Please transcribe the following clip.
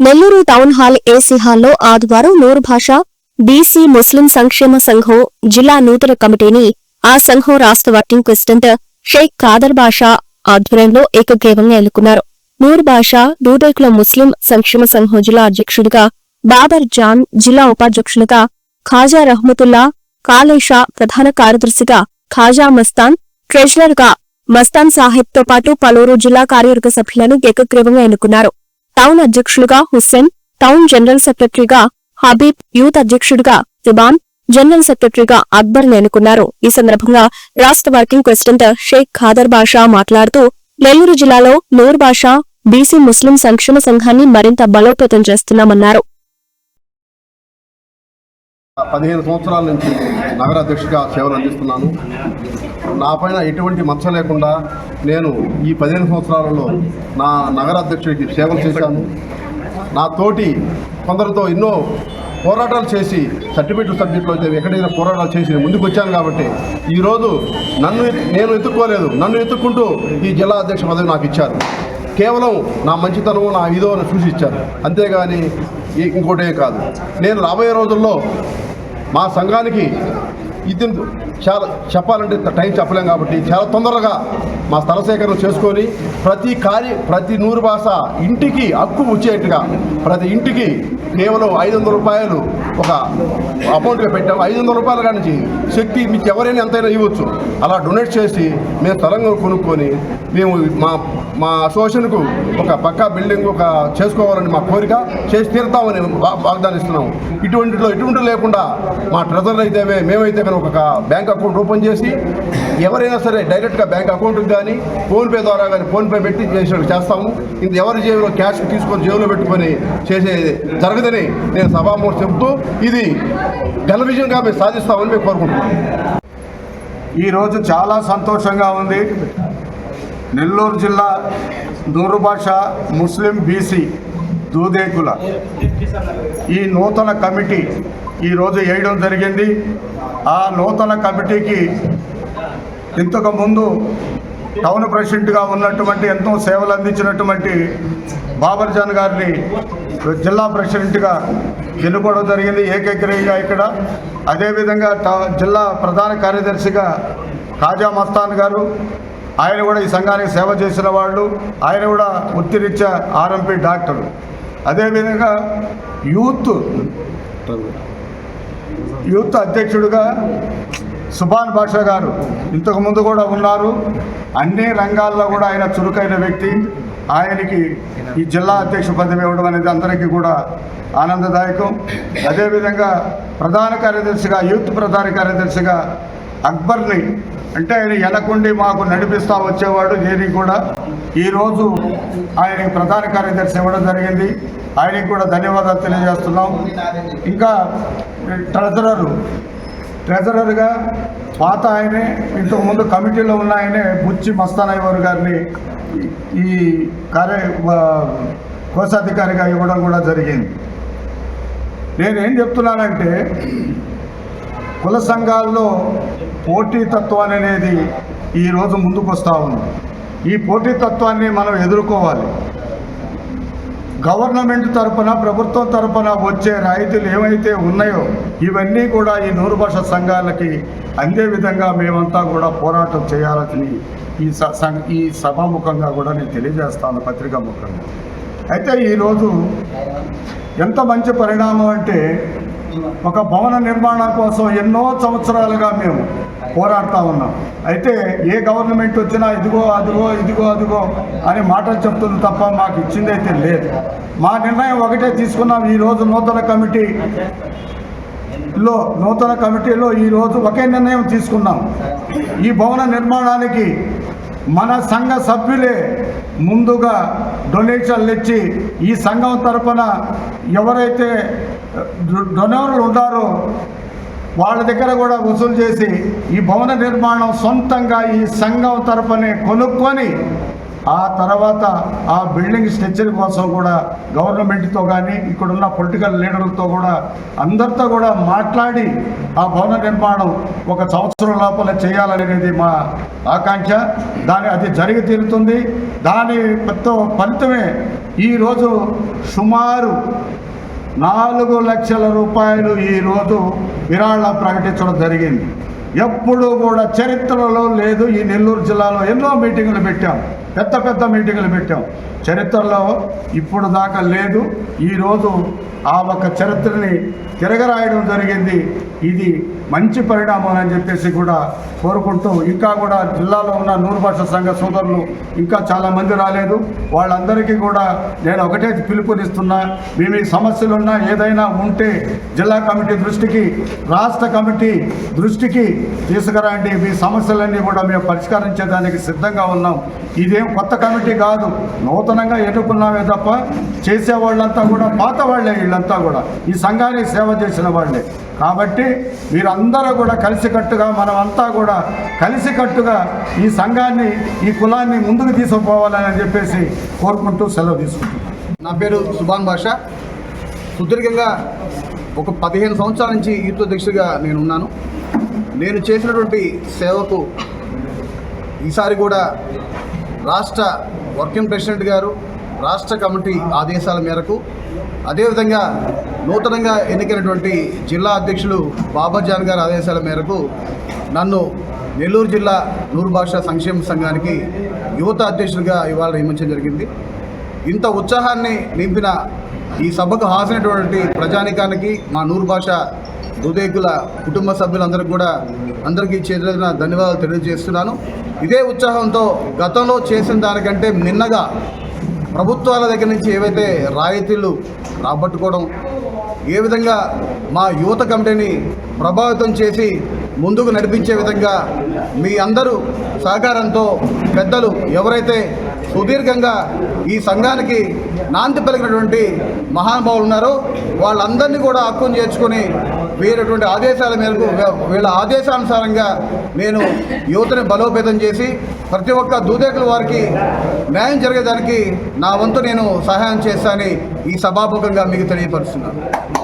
Nellore town hall AC హాల్లో ఆదివారం నూరు భాష బీసీ ముస్లిం సంక్షేమ సంఘం జిల్లా నూతన కమిటీని ఆ సంఘం రాష్ట్ర వర్కింగ్ ప్రెసిడెంట్ షేక్ ఖాదర్ బాషా ఆధ్వర్యంలో ఏకగ్రీవంగా ఎన్నుకున్నారు. నూరు భాషా దూదేకుల ముస్లిం సంక్షేమ సంఘం జిల్లా అధ్యక్షుడిగా బాబర్ జాన్ జిల్లా ఉపాధ్యక్షులుగా ఖాజా రహమతుల్లా కాలేషా ప్రధాన కార్యదర్శిగా ఖాజా మస్తాన్ ట్రెజరర్గా మస్తాన్ సాహెబ్తో పాటు పలువురు జిల్లా కార్యవర్గ సభ్యులను ఏకగ్రీవంగా ఎన్నుకున్నారు. టౌన్ అధ్యక్షులుగా హుస్సేన్ టౌన్ జనరల్ సెక్రటరీగా హబీబ్ యూత్ అధ్యక్షుడిగా జుబాన్ జనరల్ సెక్రటరీగా అక్బర్ నేనుకున్నారు ఈ సందర్భంగా రాష్ట్ర వర్కింగ్ ప్రెసిడెంట్ షేక్ ఖాదర్ బాషా మాట్లాడుతూ నెల్లూరు జిల్లాలో నూర్ బాషా బీసీ ముస్లిం సంక్షేమ సంఘాన్ని మరింత బలోపేతం చేస్తున్నామన్నారు. పదిహేను సంవత్సరాల నుంచి నగర అధ్యక్షుడిగా సేవలు అందిస్తున్నాను. నా పైన ఎటువంటి మచ్చ లేకుండా నేను ఈ పదిహేను సంవత్సరాలలో నా నగర అధ్యక్షుడికి సేవలు చేశాను. నా తోటి కొందరితో ఎన్నో పోరాటాలు చేసి సర్టిఫికెట్ సబ్జెక్టులో అయితే ఎక్కడైనా పోరాటాలు చేసి ముందుకు వచ్చాను కాబట్టి ఈరోజు నన్ను నేను ఎత్తుక్కోలేదు నన్ను ఎత్తుక్కుంటూ ఈ జిల్లా అధ్యక్ష పదవి నాకు ఇచ్చారు. కేవలం నా మంచితనం నా ఇదో అని చూసి ఇచ్చారు అంతేగాని ఇంకోటే కాదు. నేను రాబోయే రోజుల్లో మా సంఘానికి ఇది చాలా చెప్పాలంటే టైం చెప్పలేం కాబట్టి చాలా తొందరగా మా స్థల సేకరణ చేసుకొని ప్రతి కార్య ప్రతి నూరు భాష ఇంటికి హక్కు వచ్చేట్టుగా ప్రతి ఇంటికి కేవలం ఐదు వందల రూపాయలు ఒక అమౌంట్గా పెట్టాము ఐదు వందల రూపాయల కానించి నుంచి శక్తి మీకు ఎవరైనా ఎంతైనా ఇవ్వచ్చు. అలా డొనేట్ చేసి మేము స్థలంగా కొనుక్కొని మేము మా మా అసోసియేషన్కు ఒక పక్కా బిల్డింగ్ ఒక చేసుకోవాలని మా కోరిక చేసి తీరుతామని వా- ఇటువంటిలో ఇటువంటి లేకుండా మా ట్రెజర్ అయితే మేమైతే కనుక ఒక బ్యాంక్ అకౌంట్ ఓపెన్ చేసి ఎవరైనా సరే డైరెక్ట్గా బ్యాంక్ అకౌంట్కి కానీ ఫోన్పే ద్వారా కానీ ఫోన్పే పెట్టి చేసినట్టు చేస్తాము. ఇంత ఎవరి జేబులో క్యాష్ తీసుకొని జేబులో పెట్టుకొని చేసే జరగదని నేను సభామూర్తి చెబుతూ ఇది ఘన విజయంగా మేము సాధిస్తామని మేము కోరుకుంటున్నాం. ఈరోజు చాలా సంతోషంగా ఉంది. నెల్లూరు జిల్లా నూరు భాష ముస్లిం బీసీ దూదేకుల. ఈ నూతన కమిటీ ఈరోజు వేయడం జరిగింది. ఆ నూతన కమిటీకి ఇంతకుముందు టౌన్ ప్రెసిడెంట్గా ఉన్నటువంటి ఎంతో సేవలు అందించినటువంటి బాబర్జాన్ గారిని జిల్లా ప్రెసిడెంట్గా ఎన్నుకోవడం జరిగింది ఏకగ్రీగా ఇక్కడ. అదేవిధంగా జిల్లా ప్రధాన కార్యదర్శిగా ఖాజా మస్తాన్ గారు ఆయన కూడా ఈ సంఘానికి సేవ చేసిన వాళ్ళు ఆయన కూడా వృత్తిరీత్యా ఆర్ఎంపీ డాక్టర్. అదేవిధంగా యూత్ యూత్ అధ్యక్షుడిగా సుభాన్ బాషా గారు ఇంతకు ముందు కూడా ఉన్నారు. అన్ని రంగాల్లో కూడా ఆయన చురుకైన వ్యక్తి. ఆయనకి ఈ జిల్లా అధ్యక్ష పదవి ఇవ్వడం అనేది అందరికీ కూడా ఆనందదాయకం. అదేవిధంగా ప్రధాన కార్యదర్శిగా యూత్ ప్రధాన కార్యదర్శిగా అక్బర్ని అంటే ఆయన ఎనకుండి మాకు నడిపిస్తూ వచ్చేవాడు దేనికి కూడా. ఈరోజు ఆయనకి ప్రధాన కార్యదర్శి ఇవ్వడం జరిగింది. ఆయనకి కూడా ధన్యవాదాలు తెలియజేస్తున్నాం. ఇంకా ట్రెజరరు ట్రెజరర్గా పాత ఆయనే ఇంతకు ముందు కమిటీలో ఉన్న ఆయనే బుచ్చి మస్తానయ్యవారు గారిని ఈ కార్య కోశాధికారిగా ఇవ్వడం కూడా జరిగింది. నేనేం చెప్తున్నానంటే కుల సంఘాల్లో పోటీతత్వం అనేది ఈరోజు ముందుకు వస్తూ ఉంది. ఈ పోటీతత్వాన్ని మనం ఎదుర్కోవాలి. గవర్నమెంట్ తరపున ప్రభుత్వం తరపున వచ్చే రాయితీలు ఏమైతే ఉన్నాయో ఇవన్నీ కూడా ఈ నూరు భాష సంఘాలకి అందే విధంగా మేమంతా కూడా పోరాటం చేయాలని ఈ స- ఈ సభాముఖంగా కూడా నేను తెలియజేస్తాను పత్రికా ముఖంగా. అయితే ఈరోజు ఎంత మంచి పరిణామం అంటే ఒక భవన నిర్మాణం కోసం ఎన్నో సంవత్సరాలుగా మేము పోరాడుతూ ఉన్నాం. అయితే ఏ గవర్నమెంట్ వచ్చినా ఇదిగో అదిగో ఇదిగో అదిగో అని మాటలు చెప్తుంది తప్ప మాకు ఇచ్చిందైతే లేదు. మా నిర్ణయం ఒకటే తీసుకున్నాం. ఈరోజు నూతన కమిటీ లో నూతన కమిటీలో ఈరోజు ఒకే నిర్ణయం తీసుకున్నాం. ఈ భవన నిర్మాణానికి మన సంఘ సభ్యులే ముందుగా డొనేషన్లు ఇచ్చి ఈ సంఘం తరపున ఎవరైతే డొనర్లు ఉన్నారో వాళ్ళ దగ్గర కూడా వసూలు చేసి ఈ భవన నిర్మాణం సొంతంగా ఈ సంఘం తరఫునే కొనుక్కొని ఆ తర్వాత ఆ బిల్డింగ్ స్ట్రక్చర్ కోసం కూడా గవర్నమెంట్తో కానీ ఇక్కడున్న పొలిటికల్ లీడర్లతో కూడా అందరితో కూడా మాట్లాడి ఆ భవన నిర్మాణం ఒక సంవత్సరం లోపల చేయాలనేది మా ఆకాంక్ష. దాని అది జరిగి తీరుతుంది. దాని పెద్ద ఫలితమే ఈరోజు సుమారు నాలుగు లక్షల రూపాయలు ఈరోజు విరాళం ప్రకటించడం జరిగింది. ఎప్పుడు కూడా చరిత్రలో లేదు. ఈ నెల్లూరు జిల్లాలో ఎన్నో మీటింగులు పెట్టాం. పెద్ద పెద్ద మీటింగులు పెట్టాం. చరిత్రలో ఇప్పుడు దాకా లేదు. ఈరోజు ఆ ఒక చరిత్రని తిరగరాయడం జరిగింది. ఇది మంచి పరిణామం అని చెప్పేసి కూడా కోరుకుంటూ ఇంకా కూడా జిల్లాలో ఉన్న నూరు భాష సంఘ సోదరులు ఇంకా చాలా మంది రాలేదు. వాళ్ళందరికీ కూడా నేను ఒకటే పిలుపునిస్తున్నా మీ మీ సమస్యలున్నా ఏదైనా ఉంటే జిల్లా కమిటీ దృష్టికి రాష్ట్ర కమిటీ దృష్టికి తీసుకురండి. మీ సమస్యలన్నీ కూడా మేము పరిష్కరించేదానికి సిద్ధంగా ఉన్నాం. ఇదేం కొత్త కమిటీ కాదు. నూతనంగా ఎన్నుకున్నామే తప్ప చేసే వాళ్ళంతా కూడా పాత వాళ్ళే వీళ్ళంతా కూడా. ఈ సంఘానికి సేవ చేసిన వాళ్ళే. కాబట్టి మీరందరూ కూడా కలిసికట్టుగా మనమంతా కూడా కలిసికట్టుగా ఈ సంఘాన్ని ఈ కులాన్ని ముందుకు తీసుకుపోవాలని చెప్పేసి కోరుకుంటూ సెలవు తీసుకుంటున్నాను. నా పేరు సుభాన్ భాష సుదీర్ఘంగా ఒక పదిహేను సంవత్సరాల నుంచి యూత్ అధ్యక్షుడిగా నేను ఉన్నాను. నేను చేసినటువంటి సేవకు ఈసారి కూడా రాష్ట్ర వర్కింగ్ ప్రెసిడెంట్ గారు రాష్ట్ర కమిటీ ఆదేశాల మేరకు అదేవిధంగా నూతనంగా ఎన్నికైనటువంటి జిల్లా అధ్యక్షులు బాబాజాన్ గారి ఆదేశాల మేరకు నన్ను నెల్లూరు జిల్లా నూరు భాషా సంక్షేమ సంఘానికి యువత అధ్యక్షుడిగా ఇవాళ నియమించడం జరిగింది. ఇంత ఉత్సాహాన్ని నింపిన ఈ సభకు హాజరైనటువంటి ప్రజానికానికి మా నూరు భాష దుదేకుల కుటుంబ సభ్యులందరికీ కూడా అందరికీ చేతులైన ధన్యవాదాలు తెలియజేస్తున్నాను. ఇదే ఉత్సాహంతో గతంలో చేసిన దానికంటే నిన్నగా ప్రభుత్వాల దగ్గర నుంచి ఏవైతే రాయితీలు రాబట్టుకోవడం ఏ విధంగా మా యువత కమిటీని ప్రభావితం చేసి ముందుకు నడిపించే విధంగా మీ అందరూ సహకారంతో పెద్దలు ఎవరైతే సుదీర్ఘంగా ఈ సంఘానికి నాంది పలికినటువంటి మహానుభావులు ఉన్నారో వాళ్ళందరినీ కూడా హక్కును చేర్చుకొని వేరేటువంటి ఆదేశాల మేరకు వీళ్ళ ఆదేశానుసారంగా నేను యువతని బలోపేతం చేసి ప్రతి ఒక్క దూదేకుల వారికి న్యాయం జరిగేదానికి నా వంతు నేను సహాయం చేస్తానని ఈ సభాముఖంగా మీకు తెలియపరుస్తున్నాను.